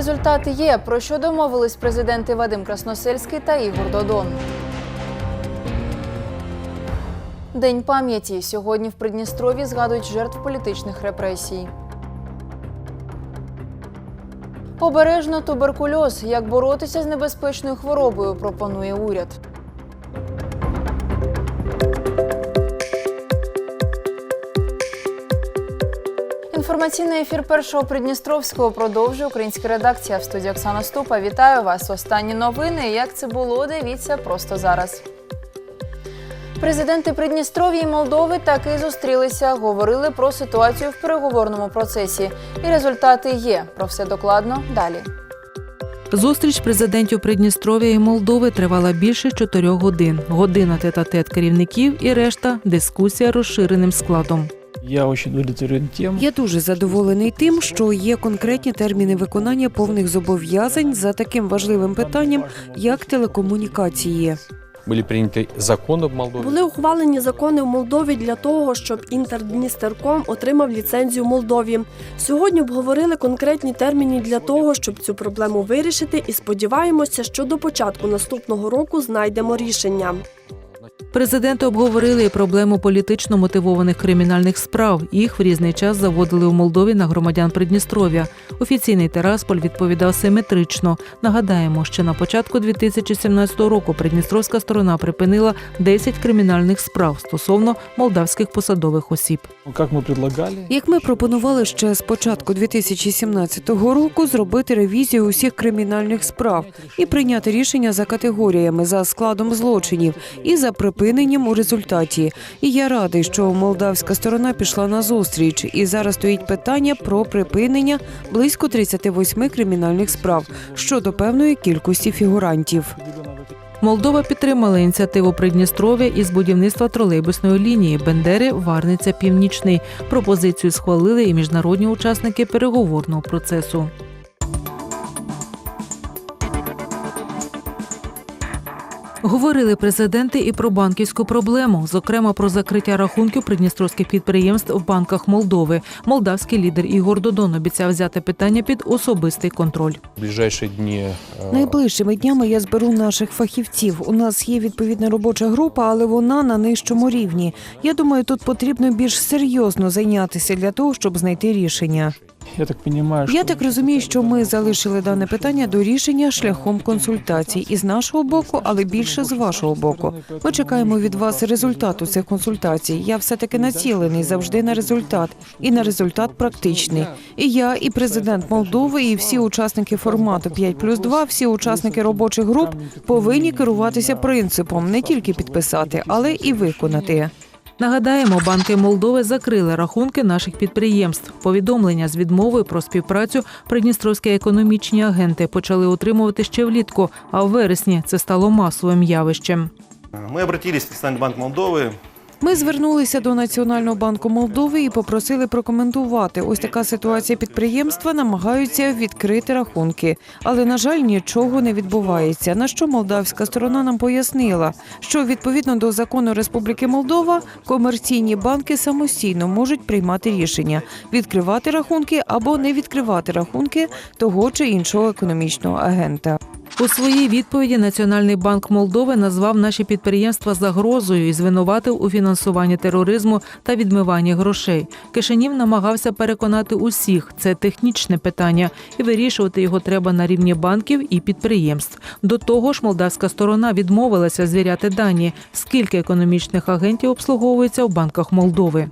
результати є. Про що домовились президенти Вадим Красносельський та Ігор Додон. День пам'яті. Сьогодні в Придністрові згадують жертв політичних репресій. Обережно туберкульоз. Як боротися з небезпечною хворобою, пропонує уряд. Інформаційний ефір першого Придністровського продовжує українська редакція в студії Оксана Ступа. Вітаю вас. Останні новини. Як це було? Дивіться просто зараз. Президенти Придністров'я і Молдови таки зустрілися, говорили про ситуацію в переговорному процесі. І результати є. Про все докладно далі. Зустріч президентів Придністров'я і Молдови тривала більше чотирьох годин. Година тет-а-тет керівників і решта дискусія розширеним складом. Я очень удовлетворен тем, Я дуже задоволений тим, що є конкретні терміни виконання повних зобов'язань за таким важливим питанням, як телекомунікації. Были приняты законы в Молдове. Були ухвалені закони в Молдові для того, щоб Інтердністерком отримав ліцензію в Молдові. Сьогодні обговорили конкретні терміни для того, щоб цю проблему вирішити, і сподіваємося, що до початку наступного року знайдемо рішення. Президенти обговорили і проблему політично мотивованих кримінальних справ. Їх в різний час заводили у Молдові на громадян Придністров'я. Офіційний Терасполь відповідав симетрично. Нагадаємо, що на початку 2017 року Придністровська сторона припинила 10 кримінальних справ стосовно молдавських посадових осіб. Як ми пропонували ще з початку 2017 року зробити ревізію усіх кримінальних справ і прийняти рішення за категоріями, за складом злочинів і за припиненням у результаті. І я радий, що молдавська сторона пішла на зустріч, і зараз стоїть питання про припинення близько 38 кримінальних справ щодо певної кількості фігурантів. Молдова підтримала ініціативу Придністров'я із будівництва тролейбусної лінії Бендери Варниця Північний. Пропозицію схвалили і міжнародні учасники переговорного процесу. Говорили президенти і про банківську проблему, зокрема про закриття рахунків придністровських підприємств в банках Молдови. Молдавський лідер Ігор Додон обіцяв взяти питання під особистий контроль. В ближайшие дни э, Найближчими днями я зберу наших фахівців. У нас є відповідна робоча група, але вона на нижчому рівні. Я думаю, тут потрібно більш серйозно зайнятися для того, щоб знайти рішення. Я так понимаю, Я так розумію, що ми залишили дане питання до рішення шляхом консультацій із нашого боку, але більше з вашого боку. Ми чекаємо від вас результату цих консультацій. Я все таки націлений завжди на результат і на результат практичний. І я, і президент Молдови, і всі учасники формату 5 плюс 2, всі учасники робочих груп повинні керуватися принципом не тільки підписати, але і виконати. Нагадаємо, банки Молдови закрили рахунки наших підприємств. Повідомлення з відмовою про співпрацю придністровські економічні агенти почали отримувати ще влітку, а в вересні це стало масовим явищем. Мы обратились в Национальный банк Молдовы ми звернулися до Національного банку Молдови і попросили прокоментувати. Ось така ситуація підприємства намагаються відкрити рахунки, але на жаль, нічого не відбувається. На що молдавська сторона нам пояснила, що відповідно до закону Республіки Молдова комерційні банки самостійно можуть приймати рішення відкривати рахунки або не відкривати рахунки того чи іншого економічного агента. У своїй відповіді Національний банк Молдови назвав наші підприємства загрозою і звинуватив у фінансуванні тероризму та відмиванні грошей. Кишинів намагався переконати усіх. Це технічне питання, і вирішувати його треба на рівні банків і підприємств. До того ж, молдавська сторона відмовилася звіряти дані, скільки економічних агентів обслуговується в банках Молдови.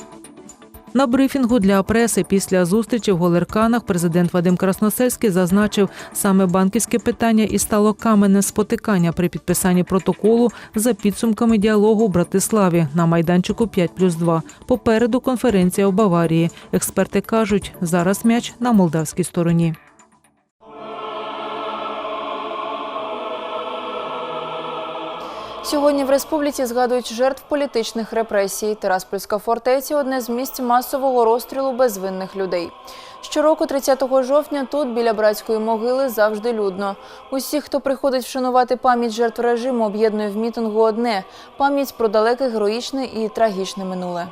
На брифінгу для преси після зустрічі в Голерканах президент Вадим Красносельський зазначив, саме банківське питання і стало каменем спотикання при підписанні протоколу за підсумками діалогу в Братиславі на майданчику 5 плюс 2. Попереду конференція в Баварії. Експерти кажуть, зараз м'яч на молдавській стороні. Сьогодні в республіці згадують жертв політичних репресій. Тираспольська фортеця одне з місць масового розстрілу безвинних людей. Щороку, 30 жовтня, тут біля братської могили завжди людно. Усіх, хто приходить вшанувати пам'ять жертв режиму, об'єднує в мітингу одне пам'ять про далеке героїчне і трагічне минуле.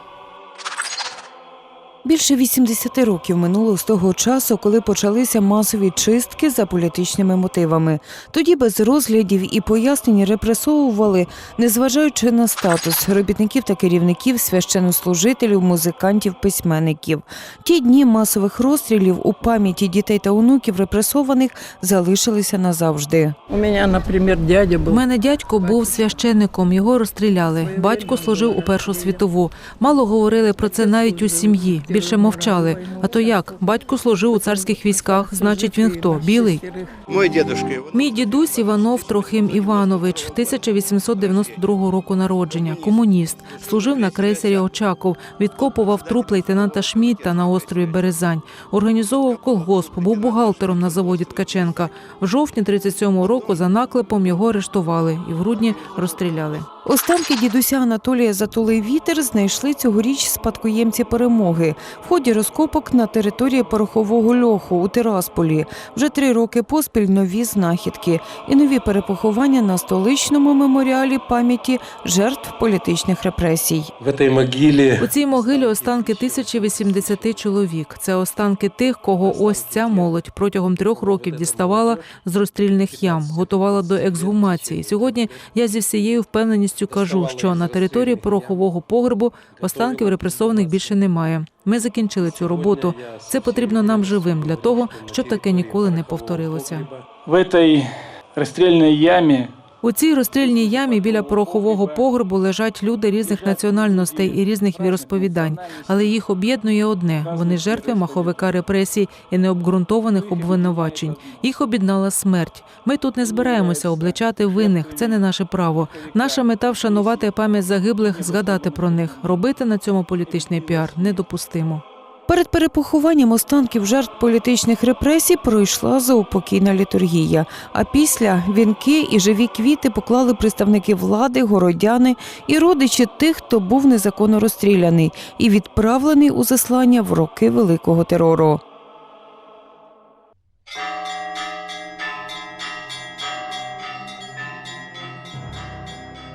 Більше 80 років минуло з того часу, коли почалися масові чистки за політичними мотивами. Тоді без розглядів і пояснень репресовували, незважаючи на статус робітників та керівників, священнослужителів, музикантів, письменників. Ті дні масових розстрілів у пам'яті дітей та онуків репресованих залишилися назавжди. У меня, например, дядя У мене дядько був священником, його розстріляли. Батько служив у Першу світову. Мало говорили про це навіть у сім'ї, більше мовчали. А то як? Батько служив у царських військах, значить він хто? Білий? Мой дедушка. Мій дідусь Іванов Трохим Іванович, 1892 року народження, комуніст, служив на крейсері Очаков, відкопував труп лейтенанта Шмідта на острові Березань, організовував колгосп, був бухгалтером на заводі Ткаченка. В жовтні 37-го року за наклепом його арештували і в грудні розстріляли. Останки дідуся Анатолія Затулий вітер знайшли цьогоріч спадкоємці перемоги в ході розкопок на території порохового льоху у Тирасполі. Вже три роки поспіль нові знахідки і нові перепоховання на столичному меморіалі пам'яті жертв політичних репресій. У цій могилі останки 1080 чоловік. Це останки тих, кого ось ця молодь протягом трьох років діставала з розстрільних ям, готувала до ексгумації. Сьогодні я зі всією впевненістю кажу, що на території порохового погребу останків репресованих більше немає. Ми закінчили цю роботу. Це потрібно нам живим для того, щоб таке ніколи не повторилося. В цій розстрільній яме У цій розстрільній ямі біля порохового погребу лежать люди різних національностей і різних віросповідань, але їх об'єднує одне: вони жертви маховика репресій і необґрунтованих обвинувачень. Їх об'єднала смерть. Ми тут не збираємося обличати винних. Це не наше право. Наша мета вшанувати пам'ять загиблих, згадати про них. Робити на цьому політичний піар недопустимо. Перед перепохованням останків жертв політичних репресій пройшла заупокійна літургія. А після вінки і живі квіти поклали представники влади, городяни і родичі тих, хто був незаконно розстріляний і відправлений у заслання в роки великого терору.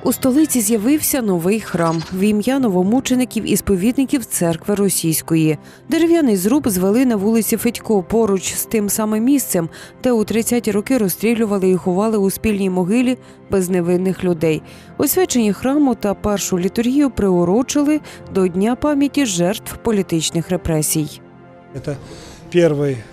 У столиці з'явився новий храм в ім'я новомучеників і сповідників церкви російської. Дерев'яний зруб звели на вулиці Федько поруч з тим самим місцем, де у 30-ті роки розстрілювали і ховали у спільній могилі безневинних людей. Освячення храму та першу літургію приурочили до Дня пам'яті жертв політичних репресій. Это первый э,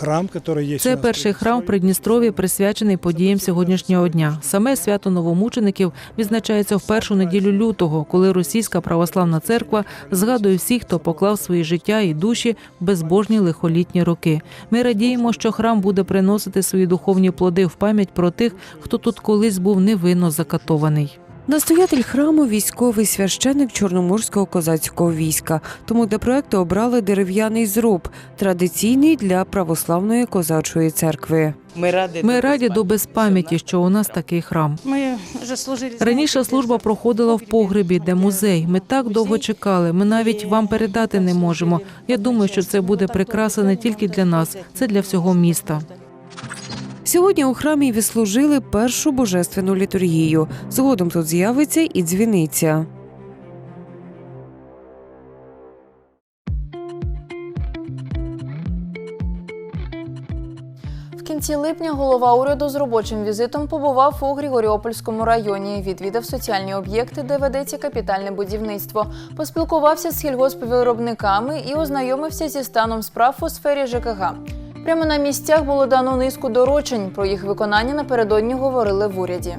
храм, который есть. Це перший храм в Придністров'ї, присвячений подіям сьогоднішнього дня. Саме свято новомучеників відзначається в першу неділю лютого, коли російська православна церква згадує всіх, хто поклав свої життя і душі в безбожні лихолітні роки. Ми радіємо, що храм буде приносити свої духовні плоди в пам'ять про тих, хто тут колись був невинно закатований. Настоятель храму військовий священик Чорноморського козацького війська. Тому для проекту обрали дерев'яний зруб, традиційний для православної козачої церкви. Мы рады. Ми раді до безпам'яті, що у нас такий храм. Мы же служили. Раніше служба проходила в погребі, де музей. Ми так довго чекали. Ми навіть вам передати не можемо. Я думаю, що це буде прикраса не тільки для нас, це для всього міста. Сьогодні у храмі відслужили першу божественну літургію. Згодом тут з'явиться і дзвіниця. Кінці липня голова уряду з робочим візитом побував у Григоріопольському районі. Відвідав соціальні об'єкти, де ведеться капітальне будівництво. Поспілкувався з сільгоспвиробниками і ознайомився зі станом справ у сфері ЖКГ. Прямо на місцях було дано низку доручень. Про їх виконання напередодні говорили в уряді.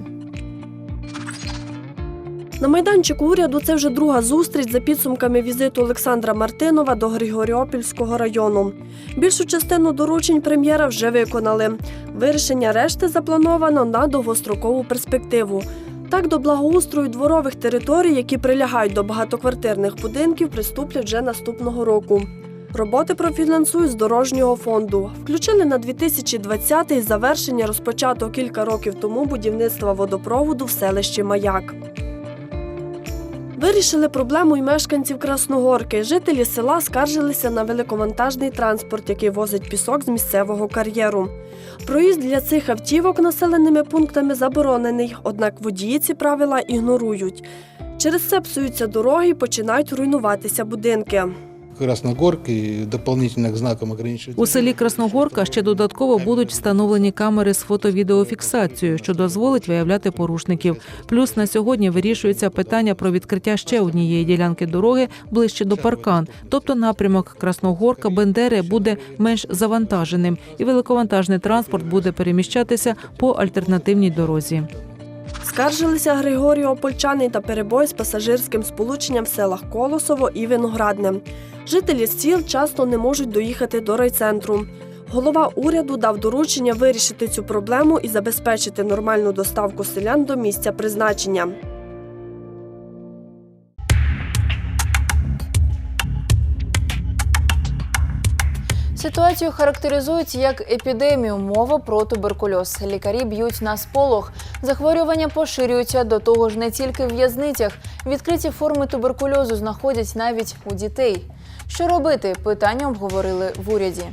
На майданчику уряду це вже друга зустріч за підсумками візиту Олександра Мартинова до Григоріопільського району. Більшу частину доручень прем'єра вже виконали. Вирішення решти заплановано на довгострокову перспективу. Так, до благоустрою дворових територій, які прилягають до багатоквартирних будинків, приступлять вже наступного року. Роботи профінансують з дорожнього фонду. Включили на 2020-й завершення розпочато кілька років тому будівництва водопроводу в селищі Маяк. Вирішили проблему й мешканців Красногорки. Жителі села скаржилися на великовантажний транспорт, який возить пісок з місцевого кар'єру. Проїзд для цих автівок населеними пунктами заборонений, однак водії ці правила ігнорують. Через це псуються дороги і починають руйнуватися будинки. Красногорки дополнительных знаком ограничивает. У селі Красногорка ще додатково будуть встановлені камери з фото-відеофіксацією, що дозволить виявляти порушників. Плюс на сьогодні вирішується питання про відкриття ще однієї ділянки дороги ближче до паркан. Тобто напрямок Красногорка Бендери буде менш завантаженим, і великовантажний транспорт буде переміщатися по альтернативній дорозі. Скаржилися Григоріопольчани та перебої з пасажирським сполученням в селах Колосово і Виноградне. Жителі сіл часто не можуть доїхати до райцентру. Голова уряду дав доручення вирішити цю проблему і забезпечити нормальну доставку селян до місця призначення. Ситуацію характеризують як епідемію. Мова про туберкульоз. Лікарі б'ють на сполох. Захворювання поширюються до того ж не тільки в в'язницях. Відкриті форми туберкульозу знаходять навіть у дітей. Що робити? Питання обговорили в уряді.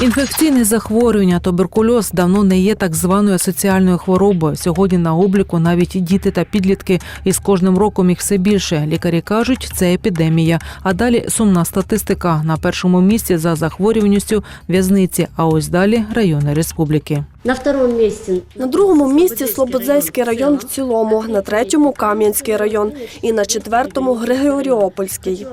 Інфекційне захворювання, туберкульоз давно не є так званою соціальною хворобою. Сьогодні на обліку навіть діти та підлітки, і з кожним роком їх все більше. Лікарі кажуть, це епідемія. А далі сумна статистика на першому місці за захворюваністю в'язниці. А ось далі райони республіки. На второму місці На другому місці Слободзейський район в цілому, на третьому Кам'янський район і на четвертому Григоріопольський.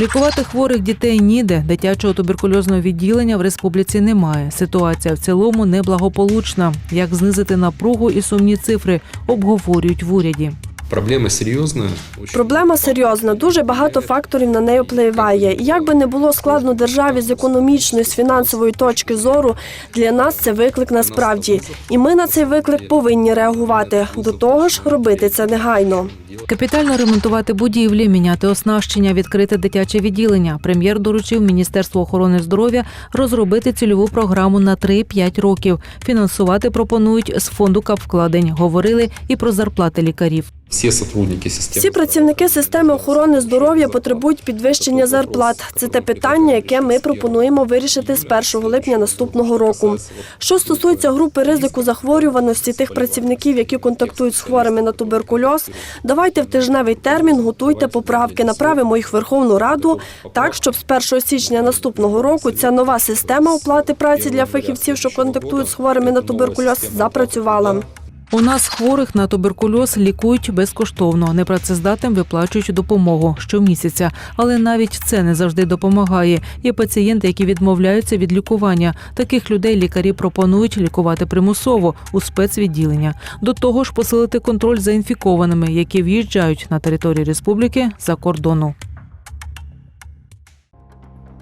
Лікувати хворих дітей ніде. Дитячого туберкульозного відділення в республіці немає. Ситуація в цілому неблагополучна. Як знизити напругу і сумні цифри обговорюють в уряді. Проблема серьезная. Проблема серйозна, дуже багато факторів на неї впливає. І як би не було складно державі з економічної, з фінансової точки зору, для нас це виклик насправді. І ми на цей виклик повинні реагувати. До того ж, робити це негайно. Капітально ремонтувати будівлі, міняти оснащення, відкрити дитяче відділення. Прем'єр доручив Міністерству охорони здоров'я розробити цільову програму на 3-5 років. Фінансувати пропонують з фонду капвкладень. Говорили і про зарплати лікарів. Все сотрудники системы. Всі працівники системи охорони здоров'я потребують підвищення зарплат. Це те питання, яке ми пропонуємо вирішити з 1 липня наступного року. Що стосується групи ризику захворюваності тих працівників, які контактують з хворими на туберкульоз, давайте в тижневий термін готуйте поправки, направимо їх в Верховну Раду, так щоб з 1 січня наступного року ця нова система оплати праці для фахівців, що контактують з хворими на туберкульоз, запрацювала. У нас хворих на туберкульоз лікують безкоштовно. Непрацездатним виплачують допомогу щомісяця, але навіть це не завжди допомагає. Є пацієнти, які відмовляються від лікування. Таких людей лікарі пропонують лікувати примусово у спецвідділення. До того ж, посилити контроль за інфікованими, які в'їжджають на територію республіки за кордону.